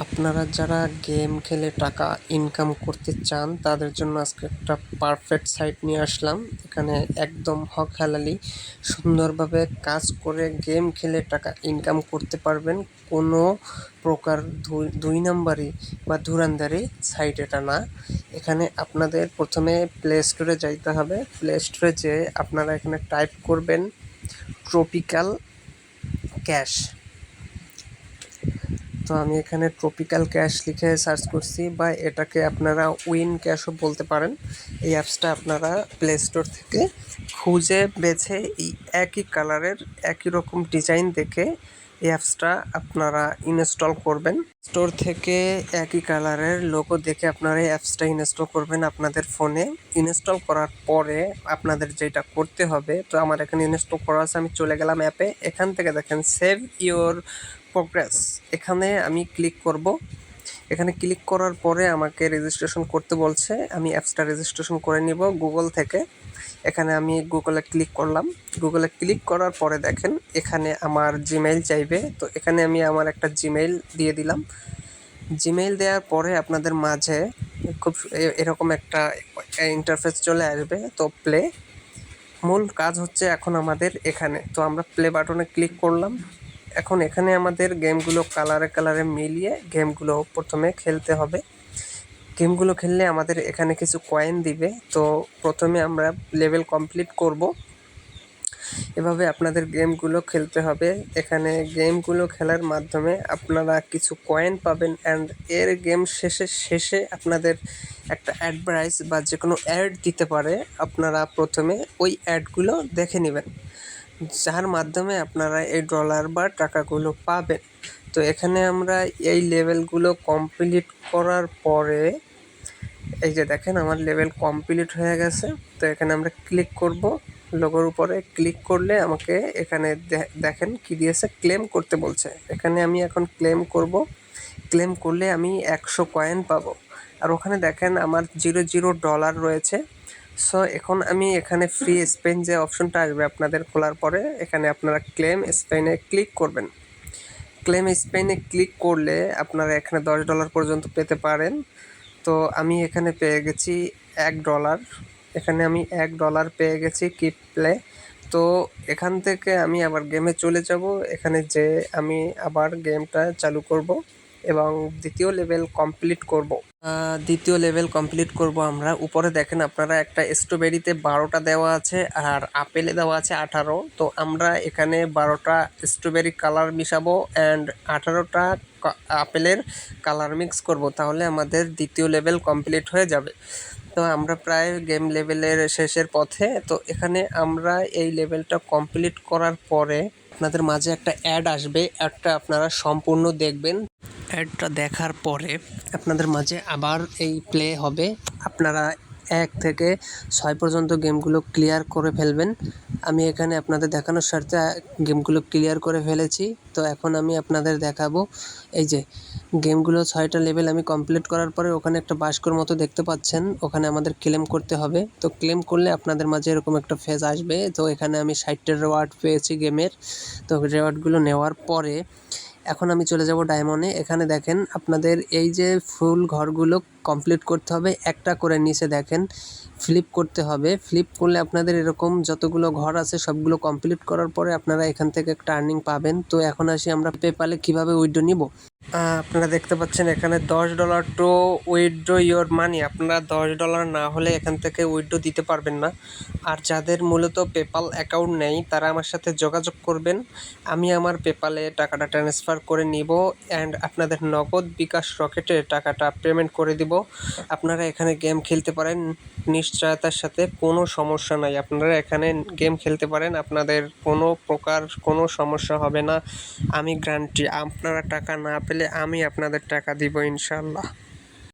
আপনারা যারা গেম খেলে টাকা ইনকাম করতে চান, তাদের জন্য আজকে একটা পারফেক্ট সাইট নিয়ে আসলাম। এখানে একদম হক হালালি সুন্দরভাবে কাজ করে গেম খেলে টাকা ইনকাম করতে পারবেন। কোনো প্রকার দুই- নাম্বারই বা ধুরান্দারি সাইট এটা না। এখানে আপনাদের প্রথমে প্লে স্টোরে যাইতে হবে। প্লে স্টোরে যেয়ে আপনারা এখানে টাইপ করবেন ট্রপিক্যাল ক্যাশ তো আমি এখানে ট্রপিক্যাল ক্যাশ লিখে সার্চ করছি বা এটাকে আপনারা উইন ক্যাশও বলতে পারেন। এই অ্যাপসটা আপনারা প্লে স্টোর থেকে খুঁজে, বেছে এই একই কালারের একই রকম ডিজাইন দেখে অ্যাপসটা আপনারা ইনস্টল করবেন। স্টোর থেকে একই কালারের লোগো দেখে আপনারা অ্যাপসটা ইনস্টল করবেন আপনাদের ফোনে ইনস্টল করার পরে আপনাদের যেটা করতে হবে, তো আমার এখানে ইনস্টল করা আছে, আমি চলে গেলাম অ্যাপে এখান থেকে দেখেন সেভ ইওর প্রোগ্রেস এখানে আমি ক্লিক করব। এখানে ক্লিক করার পরে আমাকে রেজিস্ট্রেশন করতে বলছে। আমি অ্যাপসটা রেজিস্ট্রেশন করে নিব গুগল থেকে। এখানে আমি গুগলে ক্লিক করলাম। গুগলে ক্লিক করার পরে দেখেন, এখানে আমার জিমেইল চাইবে। তো এখানে আমি আমার একটা জিমেইল দিয়ে দিলাম। জিমেইল দেওয়ার পরে আপনাদের মাঝে খুব এরকম একটা ইন্টারফেস চলে আসবে। তো প্লে মূল কাজ হচ্ছে এখন আমাদের এখানে। তো আমরা প্লে বাটনে ক্লিক করলাম। এখন এখানে আমাদের গেমগুলো কালারে কালারে মিলিয়ে গেমগুলো প্রথমে খেলতে হবে। গেমগুলো খেললে আমাদের এখানে কিছু কয়েন দিবে। তো প্রথমে আমরা লেভেল কমপ্লিট করব। এভাবে আপনাদের গেমগুলো খেলতে হবে। এখানে গেমগুলো খেলার মাধ্যমে আপনারা কিছু কয়েন পাবেন অ্যান্ড এর গেম শেষে শেষে আপনাদের একটা অ্যাডভাইস বা যে কোনো অ্যাড দিতে পারে, আপনারা প্রথমে ওই অ্যাডগুলো দেখে নেবেন। যার মাধ্যমে আপনারা এই ডলার বা টাকাগুলো পাবেন। তো এখানে আমরা এই লেভেলগুলো কমপ্লিট করার পরে এই যে দেখেন, আমার লেভেল কমপ্লিট হয়ে গেছে। তো এখানে আমরা ক্লিক করব লোগোর উপরে। ক্লিক করলে আমাকে এখানে দেখেন কি দিয়েছে ক্লেম করতে বলছে। এখানে আমি এখন ক্লেম করব। ক্লেম করলে আমি একশো কয়েন পাবো। আর ওখানে দেখেন, আমার জিরো জিরো ডলার রয়েছে। সো এখন আমি এখানে ফ্রি স্পেন যে অপশনটা আসবে আপনাদের খোলার পরে, এখানে আপনারা ক্লেম স্পেনে ক্লিক করবেন। ক্লেম স্পেনে ক্লিক করলে আপনারা এখানে দশ ডলার পর্যন্ত পেতে পারেন। তো আমি এখানে পেয়ে গেছি এক ডলার। এখানে আমি এক ডলার পেয়ে গেছি কিপ প্লে। তো এখান থেকে আমি আবার গেমে চলে যাব। এখানে যে আমি আবার গেমটা চালু করব। এবং দ্বিতীয় লেভেল কমপ্লিট করব। দ্বিতীয় লেভেল কমপ্লিট করব আমরা। উপরে দেখেন আপনারা একটা স্ট্রবেরিতে বারোটা দেওয়া আছে আর আপেলে দেওয়া আছে আঠারো। তো আমরা এখানে বারোটা স্ট্রবেরি কালার মিশাবো অ্যান্ড আঠারোটা আপেলের কালার মিক্স করব। তাহলে আমাদের দ্বিতীয় লেভেল কমপ্লিট হয়ে যাবে। তো আমরা প্রায় গেম লেভেলের শেষের পথে। তো এখানে আমরা এই লেভেলটা কমপ্লিট করার পরে আপনাদের মাঝে একটা অ্যাড আসবে অ্যাডটা আপনারা সম্পূর্ণ দেখবেন। অ্যাডটা দেখার পরে আপনাদের মাঝে আবার এই প্লে হবে। আপনারা এক থেকে ছয় পর্যন্ত গেমগুলো ক্লিয়ার করে ফেলবেন। আমি এখানে আপনাদের দেখানোর স্বার্থে গেমগুলো ক্লিয়ার করে ফেলেছি। তো এখন আমি আপনাদের দেখাবো। এই যে, গেমগুলো ছয়টা লেভেল আমি কমপ্লিট করার পরে ওখানে একটা বাস্কর মতো দেখতে পাচ্ছেন। ওখানে আমাদের ক্লেম করতে হবে। তো ক্লেম করলে আপনাদের মাঝে এরকম একটা ফেজ আসবে। তো এখানে আমি ষাটটা রেওয়ার্ড পেয়েছি গেমের। তো রেওয়ার্ডগুলো নেওয়ার পরে এখন আমি চলে যাব ডায়মন্ডে। এখানে দেখেন আপনাদের এই যে ফুল ঘরগুলো কমপ্লিট করতে হবে, একটা করে নিচে দেখেন ফ্লিপ করতে হবে। ফ্লিপ করলে আপনাদের এরকম যতগুলো ঘর আছে সবগুলো কমপ্লিট করার পরে আপনারা এখান থেকে একটা আর্নিং পাবেন। তো এখন আসি আমরা পেপালে কীভাবে উইড্রো নিব। আপনারা দেখতে পাচ্ছেন এখানে দশ dollar to withdraw your money আপনারা দশ ডলার না হলে এখান থেকে উইথড্র দিতে পারবেন না। আর যাদের মূলত পেপাল অ্যাকাউন্ট নেই, তারা আমার সাথে যোগাযোগ করবেন। আমি আমার পেপালে টাকাটা ট্রান্সফার করে নিব অ্যান্ড আপনাদের নগদ বিকাশ রকেটে টাকাটা পেমেন্ট করে দিব। আপনারা এখানে গেম খেলতে পারেন, নিশ্চয়তার সাথে কোনো সমস্যা নাই। আপনারা এখানে গেম খেলতে পারেন, আপনাদের কোনো প্রকার কোনো সমস্যা হবে না। আমি গ্যারান্টি আপনারা টাকা না পেলে আমি আপনাদের টাকা দিব ইনশাল্লাহ